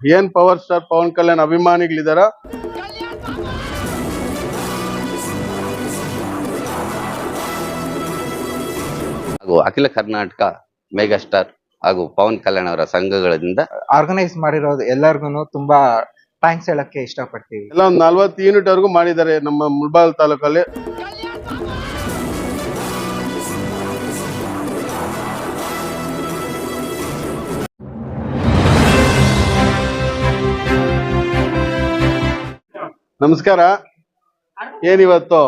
ಏನ್ power star Pawan Kalyan ಅಭಿಮಾನಿಗಳಿದಾರ? ಹಾಗೂ ಅಖಿಲ ಕರ್ನಾಟಕ ಮೆಗಾಸ್ಟಾರ್ ಹಾಗೂ ಪವನ್ ಕಲ್ಯಾಣ್ ಅವರ ಸಂಘಗಳಿಂದ ಆರ್ಗನೈಸ್ ಮಾಡಿರೋದು ಎಲ್ಲರಿಗೂ ತುಂಬಾ ಥ್ಯಾಂಕ್ಸ್ ಹೇಳಕ್ಕೆ ಇಷ್ಟಪಡ್ತೀವಿ. ಎಲ್ಲ ಒಂದು ನಲ್ವತ್ತು ಯೂನಿಟ್ ವರೆಗೂ ಮಾಡಿದ್ದಾರೆ ನಮ್ಮ ಮುಳ್ಬಾಲ್ ತಾಲೂಕಲ್ಲಿ. ನಮಸ್ಕಾರ. ಏನಿವತ್ತು?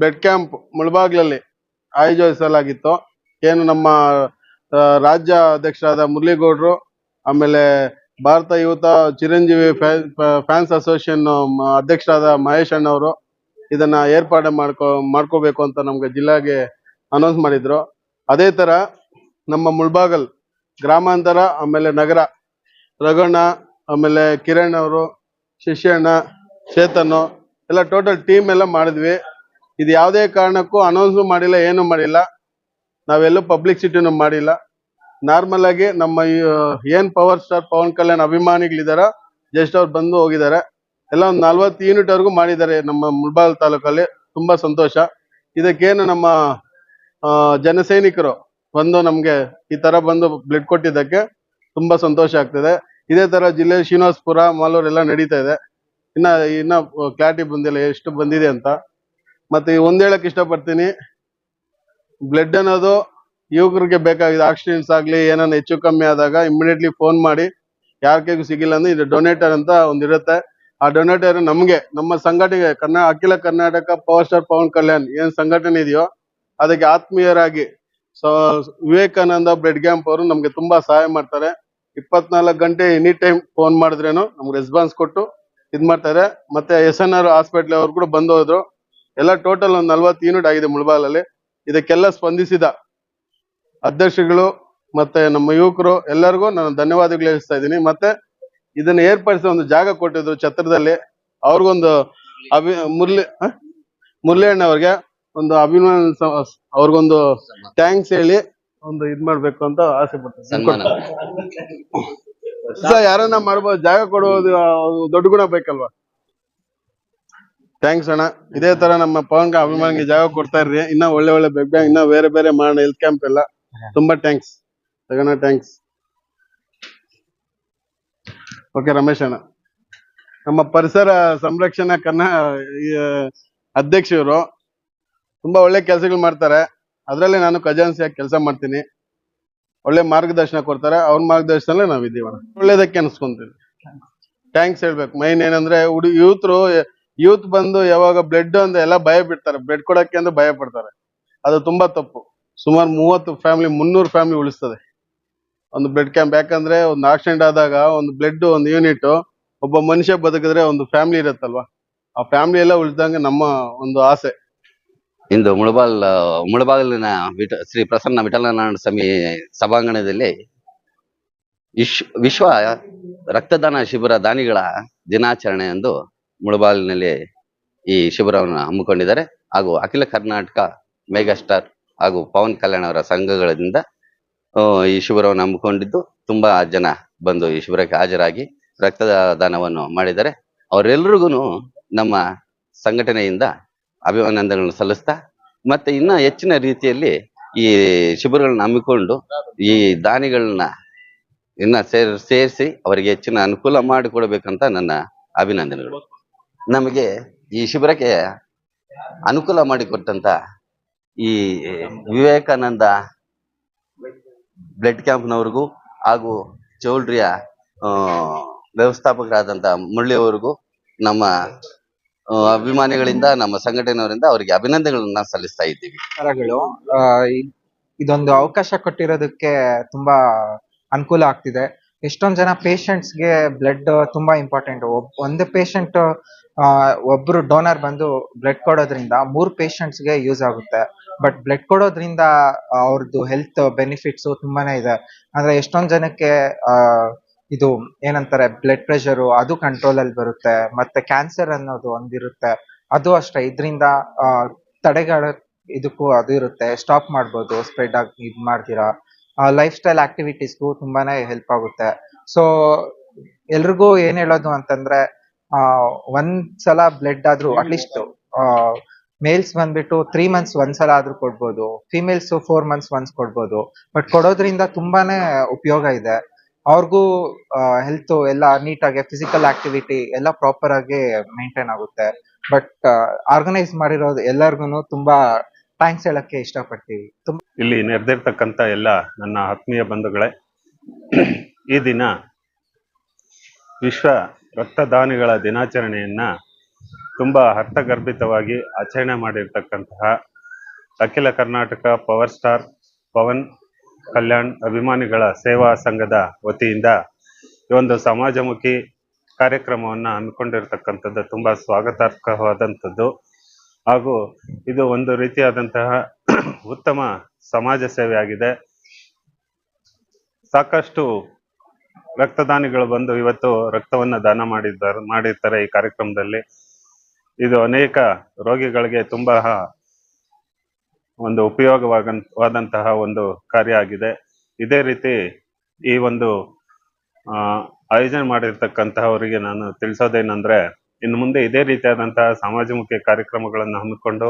ಬೆಡ್ ಕ್ಯಾಂಪ್ ಮುಳಬಾಗ್ಲಲ್ಲಿ ಆಯೋಜಿಸಲಾಗಿತ್ತು. ಏನು ನಮ್ಮ ರಾಜ್ಯ ಅಧ್ಯಕ್ಷರಾದ ಮುರಳಿಗೌಡರು, ಆಮೇಲೆ ಭಾರತ ಯುವತ ಚಿರಂಜೀವಿ ಫ್ಯಾನ್ಸ್ ಅಸೋಸಿಯೇಷನ್ ಅಧ್ಯಕ್ಷರಾದ ಮಹೇಶ್ ಅಣ್ಣವರು ಇದನ್ನ ಏರ್ಪಾಡು ಮಾಡ್ಕೊ, ಮಾಡ್ಕೋಬೇಕು ಅಂತ ನಮ್ಗೆ ಜಿಲ್ಲಾಗೆ ಅನೌನ್ಸ್ ಮಾಡಿದ್ರು. ಅದೇ ತರ ನಮ್ಮ ಮುಳ್ಬಾಗಲ್ ಗ್ರಾಮಾಂತರ, ಆಮೇಲೆ ನಗರ ರಘಣ್ಣ ಆಮೇಲೆ ಕಿರಣ್ ಅವರು, ಶಿಷ್ಯಣ್ಣ ಚೇತನ್ ಎಲ್ಲ ಟೋಟಲ್ ಟೀಮ್ ಎಲ್ಲ ಮಾಡಿದ್ವಿ. ಇದು ಯಾವುದೇ ಕಾರಣಕ್ಕೂ ಅನೌನ್ಸ್ ಮಾಡಿಲ್ಲ, ಏನು ಮಾಡಿಲ್ಲ. ನಾವೆಲ್ಲೂ ಪಬ್ಲಿಸಿಟಿನೂ ಮಾಡಿಲ್ಲ. ನಾರ್ಮಲ್ ಆಗಿ ನಮ್ಮ ಏನ್ ಪವರ್ ಸ್ಟಾರ್ ಪವನ್ ಕಲ್ಯಾಣ್ ಅಭಿಮಾನಿಗಳಿದಾರ, ಜಸ್ಟ್ ಅವ್ರು ಬಂದು ಹೋಗಿದ್ದಾರೆ ಎಲ್ಲ ಒಂದು ನಲ್ವತ್ತು ಯೂನಿಟ್ ವರೆಗೂ ಮಾಡಿದ್ದಾರೆ ನಮ್ಮ ಮುಳ್ಬಾಲ್ ತಾಲೂಕಲ್ಲಿ. ತುಂಬಾ ಸಂತೋಷ. ಇದಕ್ಕೇನು ನಮ್ಮ ಜನಸೈನಿಕರು ಬಂದು ನಮ್ಗೆ ಈ ತರ ಬಂದು ಬ್ಲಡ್ ಕೊಟ್ಟಿದ್ದಕ್ಕೆ ತುಂಬಾ ಸಂತೋಷ ಆಗ್ತದೆ. ಇದೇ ತರ ಜಿಲ್ಲೆ ಶ್ರೀನಿವಾಸಪುರ ಮಾಲೂರ್ ಎಲ್ಲ ನಡೀತಾ ಇದೆ. ಇನ್ನ ಇನ್ನ ಕ್ಲಾರಿಟಿ ಬಂದಿಲ್ಲ, ಎಷ್ಟು ಬಂದಿದೆ ಅಂತ. ಮತ್ತೆ ಒಂದ್ ಹೇಳಕ್ ಇಷ್ಟಪಡ್ತೀನಿ. ಬ್ಲಡ್ ಅನ್ನೋದು ಯುವಕರಿಗೆ ಬೇಕಾಗಿದೆ ಆಕ್ಸಿಡೆಂಟ್ಸ್ ಆಗ್ಲಿ ಏನಾನ ಹೆಚ್ಚು ಕಮ್ಮಿ ಆದಾಗ ಇಮಿಡಿಯೇಟ್ಲಿ ಫೋನ್ ಮಾಡಿ, ಯಾರ ಕೈಗೂ ಸಿಗಿಲ್ಲ ಅಂದ್ರೆ ಇದು ಡೊನೇಟರ್ ಅಂತ ಒಂದಿರುತ್ತೆ ಆ ಡೊನೇಟರ್ ನಮ್ಗೆ, ನಮ್ಮ ಸಂಘಟನೆ ಕರ್ನಾ, ಅಖಿಲ ಕರ್ನಾಟಕ ಪವರ್ ಸ್ಟಾರ್ ಪವನ್ ಕಲ್ಯಾಣ್ ಏನ್ ಸಂಘಟನೆ ಇದೆಯೋ, ಅದಕ್ಕೆ ಆತ್ಮೀಯರಾಗಿ ಸೊ, ವಿವೇಕಾನಂದ ಬ್ಲಡ್ ಕ್ಯಾಂಪ್ ಅವರು ನಮ್ಗೆ ತುಂಬಾ ಸಹಾಯ ಮಾಡ್ತಾರೆ. ಇಪ್ಪತ್ನಾಲ್ಕು ಗಂಟೆ ಎನಿ ಟೈಮ್ ಫೋನ್ ಮಾಡಿದ್ರೇನು ನಮ್ಗೆ ರೆಸ್ಪಾನ್ಸ್ ಕೊಟ್ಟು ಇದ್ ಮಾಡ್ತಾರೆ. ಮತ್ತೆ ಎಸ್ ಎನ್ ಆರ್ ಹಾಸ್ಪಿಟಲ್ ಅವ್ರು ಕೂಡ ಬಂದು ಹೋದ್ರು ಎಲ್ಲ ಟೋಟಲ್ ಒಂದ್ ನಲ್ವತ್ತು ಯೂನಿಟ್ ಆಗಿದೆ ಮುಳಬಾಲಲ್ಲಿ. ಇದಕ್ಕೆಲ್ಲ ಸ್ಪಂದಿಸಿದ ಅಧ್ಯಕ್ಷಗಳು ಮತ್ತೆ ನಮ್ಮ ಯುವಕರು ಎಲ್ಲರಿಗೂ ನಾನು ಧನ್ಯವಾದಗಳು ಹೇಳ್ತಾ ಇದ್ದೀನಿ. ಮತ್ತೆ ಇದನ್ನ ಏರ್ಪಡಿಸಿದ ಒಂದು ಜಾಗ ಕೊಟ್ಟಿದ್ರು ಛತ್ರದಲ್ಲಿ. ಅವ್ರಿಗೊಂದು ಅಭಿ? ಮುರಳಿ ಅಣ್ಣ ಅವ್ರಿಗೆ ಒಂದು ಅಭಿಮಾನ ಅವ್ರಿಗೊಂದು ಥ್ಯಾಂಕ್ಸ್ ಹೇಳಿ ಒಂದು ಇದ್ ಮಾಡ್ಬೇಕು ಅಂತ ಆಸೆ ಸನ್ಮಾನ. ಪಡ್ತೀನಿ ಯಾರನ್ನ ಮಾಡ್ಬೋದು, ಜಾಗ ಕೊಡುವುದು ದೊಡ್ಡ ಗುಣ ಬೇಕಲ್ವಾ? ಥ್ಯಾಂಕ್ಸ್ ಅಣ್ಣ. ಇದೇ ತರ ನಮ್ಮ ಪವನ್ ಅಭಿಮಾನಿಗೆ ಜಾಗ ಕೊಡ್ತಾ ಇರ್ರಿ. ಇನ್ನ ಒಳ್ಳೆ ಒಳ್ಳೆ ಬೆಗ್ ಬ್ಯಾಂಗ್ ಇನ್ನ ಬೇರೆ ಬೇರೆ ಮಾಡೋಣ ಹೆಲ್ತ್ ಕ್ಯಾಂಪ್ ಎಲ್ಲ. ತುಂಬಾ ಥ್ಯಾಂಕ್ಸ್ ತಗೋಣ ಥ್ಯಾಂಕ್ಸ್ ಓಕೆ ರಮೇಶ್ ಅಣ್ಣ. ನಮ್ಮ ಪರಿಸರ ಸಂರಕ್ಷಣಾ ಕನ್ನಡ ಅಧ್ಯಕ್ಷರು ತುಂಬಾ ಒಳ್ಳೆ ಕೆಲಸಗಳು ಮಾಡ್ತಾರೆ. ಅದರಲ್ಲಿ ನಾನು ಖಜಾನ್ಸಿಯಾಗಿ ಕೆಲಸ ಮಾಡ್ತೀನಿ. ಒಳ್ಳೆ ಮಾರ್ಗದರ್ಶನ ಕೊಡ್ತಾರೆ. ಅವ್ರ ಮಾರ್ಗದರ್ಶನಲ್ಲೇ ನಾವಿದ್ದೀವಿ ಒಳ್ಳೇದಕ್ಕೆ ಅನ್ಸ್ಕೊಂತೀವಿ. ಥ್ಯಾಂಕ್ಸ್ ಹೇಳ್ಬೇಕು. ಮೈನ್ ಏನಂದ್ರೆ ಹುಡು, ಯೂತ್ರು, ಯೂತ್ ಬಂದು ಯಾವಾಗ ಬ್ಲಡ್ ಅಂತ ಎಲ್ಲ ಭಯ ಬಿಡ್ತಾರೆ. ಬ್ಲಡ್ ಕೊಡಕ್ಕೆ ಅಂದ್ರೆ ಭಯ ಪಡ್ತಾರೆ. ಅದು ತುಂಬಾ ತಪ್ಪು. ಸುಮಾರು ಮೂವತ್ತು ಫ್ಯಾಮಿಲಿ ಮುನ್ನೂರು ಫ್ಯಾಮಿಲಿ ಉಳಿಸ್ತದೆ. ಒಂದು ಬ್ಲಡ್ ಕ್ಯಾಂಪ್ ಯಾಕಂದ್ರೆ ಒಂದು ಆಕ್ಸಿಡೆಂಟ್ ಆದಾಗ ಒಂದು ಬ್ಲಡ್ ಒಂದು ಯೂನಿಟ್ ಒಬ್ಬ ಮನುಷ್ಯ ಬದುಕಿದ್ರೆ ಒಂದು ಫ್ಯಾಮಿಲಿ ಇರುತ್ತಲ್ವಾ? ಆ ಫ್ಯಾಮಿಲಿ ಎಲ್ಲ ಉಳಿದಂಗೆ ನಮ್ಮ ಒಂದು ಆಸೆ. ಇಂದು ಮುಳಬಾಲ್ ಮುಳಬಾಗಿಲಿನ ವಿಠ, ಶ್ರೀ ಪ್ರಸನ್ನ ವಿಠಲನಾರಾಯಣ ಸ್ವಾಮಿ ಸಭಾಂಗಣದಲ್ಲಿ ವಿಶ್, ವಿಶ್ವ ರಕ್ತದಾನ ಶಿಬಿರ ದಾನಿಗಳ ದಿನಾಚರಣೆ ಎಂದು ಈ ಶಿಬಿರವನ್ನು ಹಮ್ಮಿಕೊಂಡಿದ್ದಾರೆ. ಹಾಗೂ ಅಖಿಲ ಕರ್ನಾಟಕ ಮೆಗಾಸ್ಟಾರ್ ಹಾಗೂ ಪವನ್ ಕಲ್ಯಾಣ್ ಅವರ ಸಂಘಗಳಿಂದ ಈ ಶಿಬಿರವನ್ನು ಹಮ್ಮಿಕೊಂಡಿದ್ದು ತುಂಬಾ ಜನ ಬಂದು ಈ ಶಿಬಿರಕ್ಕೆ ಹಾಜರಾಗಿ ರಕ್ತದಾನವನ್ನು ಮಾಡಿದ್ದಾರೆ. ಅವರೆಲ್ಲರಿಗೂ ನಮ್ಮ ಸಂಘಟನೆಯಿಂದ ಅಭಿನಂದನೆಗಳನ್ನು ಸಲ್ಲಿಸ್ತಾ ಮತ್ತೆ ಇನ್ನ ಹೆಚ್ಚಿನ ರೀತಿಯಲ್ಲಿ ಈ ಶಿಬಿರಗಳನ್ನ ಹಮ್ಮಿಕೊಂಡು ಈ ದಾನಿಗಳನ್ನ ಇನ್ನ ಸೇರ್ ಸೇರಿಸಿ ಅವರಿಗೆ ಹೆಚ್ಚಿನ ಅನುಕೂಲ ಮಾಡಿಕೊಡ್ಬೇಕಂತ ನನ್ನ ಅಭಿನಂದನೆಗಳು. ನಮಗೆ ಈ ಶಿಬಿರಕ್ಕೆ ಅನುಕೂಲ ಮಾಡಿಕೊಟ್ಟಂತ ಈ ವಿವೇಕಾನಂದ ಬ್ಲಡ್ ಕ್ಯಾಂಪ್ನವ್ರಿಗೂ ಹಾಗೂ ಚೌಲ್ಟ್ರಿಯ ಆ, ವ್ಯವಸ್ಥಾಪಕರಾದಂತ ಮುರಳಿ ಅವರಿಗೂ ನಮ್ಮ ಅಭಿಮಾನಿಗಳಿಂದ, ನಮ್ಮ ಸಂಘಟನೆಯವರಿಂದ ಅವರಿಗೆ ಅಭಿನಂದನೆಗಳನ್ನ ಸಲ್ಲಿಸ್ತಾ ಇದ್ದೀವಿ. ಇದೊಂದು ಅವಕಾಶ ಕೊಟ್ಟಿರೋದಕ್ಕೆ ತುಂಬಾ ಅನುಕೂಲ ಆಗ್ತಿದೆ. ಎಷ್ಟೊಂದ್ ಜನ patients ಗೆ ಬ್ಲಡ್ ತುಂಬಾ ಇಂಪಾರ್ಟೆಂಟ್ ಒಂದು ಪೇಷಂಟ್ ಒಬ್ರು ಡೋನರ್ ಬಂದು ಬ್ಲಡ್ ಕೊಡೋದ್ರಿಂದ ಮೂರು patients ಗೆ ಯೂಸ್ ಆಗುತ್ತೆ. ಬಟ್ ಬ್ಲಡ್ ಕೊಡೋದ್ರಿಂದ ಅವ್ರದ್ದು ಹೆಲ್ತ್ ಬೆನಿಫಿಟ್ಸ್ ತುಂಬಾನೇ ಇದೆ. ಅಂದ್ರೆ ಎಷ್ಟೊಂದ್ ಜನಕ್ಕೆ, ಆ ಇದು ಏನಂತಾರೆ ಬ್ಲಡ್ ಪ್ರೆಷರ್ ಅದು ಕಂಟ್ರೋಲ್ ಅಲ್ಲಿ ಬರುತ್ತೆ, ಮತ್ತೆ ಕ್ಯಾನ್ಸರ್ ಅನ್ನೋದು ಒಂದಿರುತ್ತೆ. ಅದು ಅಷ್ಟೇ, ಇದರಿಂದ ತಡೆಗಳ ಇದಕ್ಕೂ ಅದು ಇರುತ್ತೆ. ಸ್ಟಾಪ್ ಮಾಡ್ಬೋದು ಸ್ಪ್ರೆಡ್ ಆಗಿ ಇದ್ ಮಾಡ್ತೀರಾ. ಲೈಫ್ ಸ್ಟೈಲ್ ಆಕ್ಟಿವಿಟೀಸ್ಗೂ ತುಂಬಾನೇ ಹೆಲ್ಪ್ ಆಗುತ್ತೆ. ಸೊ ಎಲ್ರಿಗೂ ಏನ್ ಹೇಳೋದು ಅಂತಂದ್ರೆ ಒಂದ್ ಸಲ ಬ್ಲಡ್ ಆದ್ರೂ ಅಟ್ಲೀಸ್ಟ್ ಮೇಲ್ಸ್ ಬಂದ್ಬಿಟ್ಟು ತ್ರೀ ಮಂತ್ಸ್ ಒಂದ್ಸಲ ಆದ್ರೂ ಕೊಡ್ಬೋದು ಫಿಮೇಲ್ಸ್ ಫೋರ್ ಮಂತ್ಸ್ ಒನ್ಸ್ ಕೊಡ್ಬೋದು. ಬಟ್ ಕೊಡೋದ್ರಿಂದ ತುಂಬಾನೇ ಉಪಯೋಗ ಇದೆ. ಅವ್ರಿಗೂ ಹೆಲ್ತ್ ಎಲ್ಲ ನೀಟಾಗಿ ಫಿಸಿಕಲ್ ಆಕ್ಟಿವಿಟಿ ಎಲ್ಲ ಪ್ರಾಪರ್ ಆಗಿ ಮೇಂಟೈನ್ ಆಗುತ್ತೆ. ಬಟ್ ಆರ್ಗನೈಸ್ ಮಾಡಿರೋದು ಎಲ್ಲರಿಗೂ ತುಂಬಾ ಥ್ಯಾಂಕ್ಸ್ ಹೇಳಕ್ಕೆ ಇಷ್ಟಪಡ್ತೀವಿ. ಪಡ್ತೀವಿ ಇಲ್ಲಿ ನೆರೆದಿರ್ತಕ್ಕಂಥ ಎಲ್ಲ ನನ್ನ ಆತ್ಮೀಯ ಬಂಧುಗಳೇ, ಈ ದಿನ ವಿಶ್ವ ರಕ್ತದಾನಿಗಳ ದಿನಾಚರಣೆಯನ್ನ ತುಂಬಾ ಅರ್ಥಗರ್ಭಿತವಾಗಿ ಆಚರಣೆ ಮಾಡಿರ್ತಕ್ಕಂತಹ ಅಖಿಲ ಕರ್ನಾಟಕ ಪವರ್ ಸ್ಟಾರ್ ಪವನ್ ಕಲ್ಯಾಣ್ ಅಭಿಮಾನಿಗಳ ಸೇವಾ ಸಂಘದ ವತಿಯಿಂದ ಈ ಒಂದು ಸಮಾಜಮುಖಿ ಕಾರ್ಯಕ್ರಮವನ್ನು ಹಮ್ಮಿಕೊಂಡಿರ್ತಕ್ಕಂಥದ್ದು ತುಂಬಾ ಸ್ವಾಗತಾರ್ಹವಾದಂಥದ್ದು. ಹಾಗೂ ಇದು ಒಂದು ರೀತಿಯಾದಂತಹ ಉತ್ತಮ ಸಮಾಜ ಸೇವೆಯಾಗಿದೆ. ಸಾಕಷ್ಟು ರಕ್ತದಾನಿಗಳು ಬಂದು ಇವತ್ತು ರಕ್ತವನ್ನು ದಾನ ಮಾಡಿದ್ದಾರೆ, ಮಾಡಿರ್ತಾರೆ ಈ ಕಾರ್ಯಕ್ರಮದಲ್ಲಿ. ಇದು ಅನೇಕ ರೋಗಿಗಳಿಗೆ ತುಂಬಾ ಒಂದು ಉಪಯೋಗವಾದಂತಹ ಒಂದು ಕಾರ್ಯ ಆಗಿದೆ. ಇದೇ ರೀತಿ ಈ ಒಂದು ಆಯೋಜನೆ ಮಾಡಿರ್ತಕ್ಕಂತಹವರಿಗೆ ನಾನು ತಿಳಿಸೋದೇನೆಂದ್ರೆ, ಇನ್ನು ಮುಂದೆ ಇದೇ ರೀತಿಯಾದಂತಹ ಸಮಾಜಮುಖಿ ಕಾರ್ಯಕ್ರಮಗಳನ್ನು ಹಮ್ಮಿಕೊಂಡು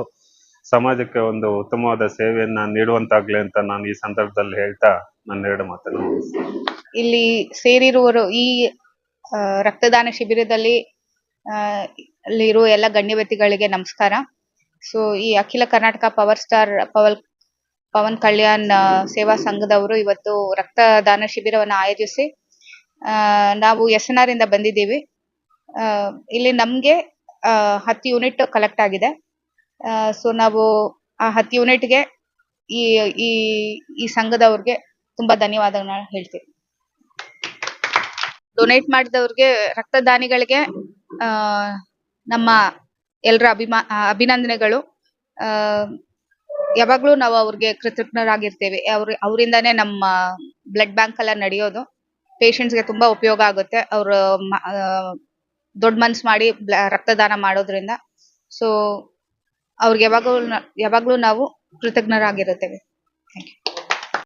ಸಮಾಜಕ್ಕೆ ಒಂದು ಉತ್ತಮವಾದ ಸೇವೆಯನ್ನ ನೀಡುವಂತಾಗ್ಲಿ ಅಂತ ನಾನು ಈ ಸಂದರ್ಭದಲ್ಲಿ ಹೇಳ್ತಾ ನನ್ನ ಎರಡು ಮಾತನ್ನು ಇಲ್ಲಿ ಸೇರಿರುವರು ಈ ರಕ್ತದಾನ ಶಿಬಿರದಲ್ಲಿ ಅಲ್ಲಿರುವ ಎಲ್ಲ ಗಣ್ಯ ವ್ಯಕ್ತಿಗಳಿಗೆ ನಮಸ್ಕಾರ. ಸೊ ಈ ಅಖಿಲ ಕರ್ನಾಟಕ ಪವರ್ ಸ್ಟಾರ್ ಪವಲ್, ಪವನ್ ಕಲ್ಯಾಣ್ ಸೇವಾ ಸಂಘದವರು ಇವತ್ತು ರಕ್ತದಾನ ಶಿಬಿರವನ್ನು ಆಯೋಜಿಸಿ ನಾವು ಎಸ್ ಎನ್ ಆರ್ ಇಂದ ಬಂದಿದ್ದೀವಿ. ಇಲ್ಲಿ ನಮಗೆ ಹತ್ತು ಯೂನಿಟ್ ಕಲೆಕ್ಟ್ ಆಗಿದೆ. ಸೊ ನಾವು ಆ ಹತ್ತು ಯೂನಿಟ್ಗೆ ಈ ಈ ಈ ಸಂಘದವ್ರಿಗೆ ತುಂಬಾ ಧನ್ಯವಾದಗಳನ್ನ ಹೇಳ್ತೀವಿ. ಡೊನೇಟ್ ಮಾಡಿದವ್ರಿಗೆ ರಕ್ತದಾನಿಗಳಿಗೆ ನಮ್ಮ ಎಲ್ಲರ ಅಭಿಮಾ ಅಭಿನಂದನೆಗಳು. ಆ, ಯಾವಾಗ್ಲೂ ನಾವು ಅವ್ರಿಗೆ ಕೃತಜ್ಞರಾಗಿರ್ತೇವೆ. ಅವ್ರ ಅವರಿಂದಾನೇ ನಮ್ಮ ಬ್ಲಡ್ ಬ್ಯಾಂಕ್ ಎಲ್ಲ ನಡೆಯೋದು. ಪೇಷಂಟ್ಸ್ಗೆ ತುಂಬಾ ಉಪಯೋಗ ಆಗುತ್ತೆ. ಅವರು ದೊಡ್ಡ ಮನ್ಸ್ ಮಾಡಿ ರಕ್ತದಾನ ಮಾಡೋದ್ರಿಂದ. ಸೊ ಅವ್ರಿಗೆ ಯಾವಾಗಲೂ ಯಾವಾಗ್ಲೂ ನಾವು ಕೃತಜ್ಞರಾಗಿರುತ್ತೇವೆ. Thank you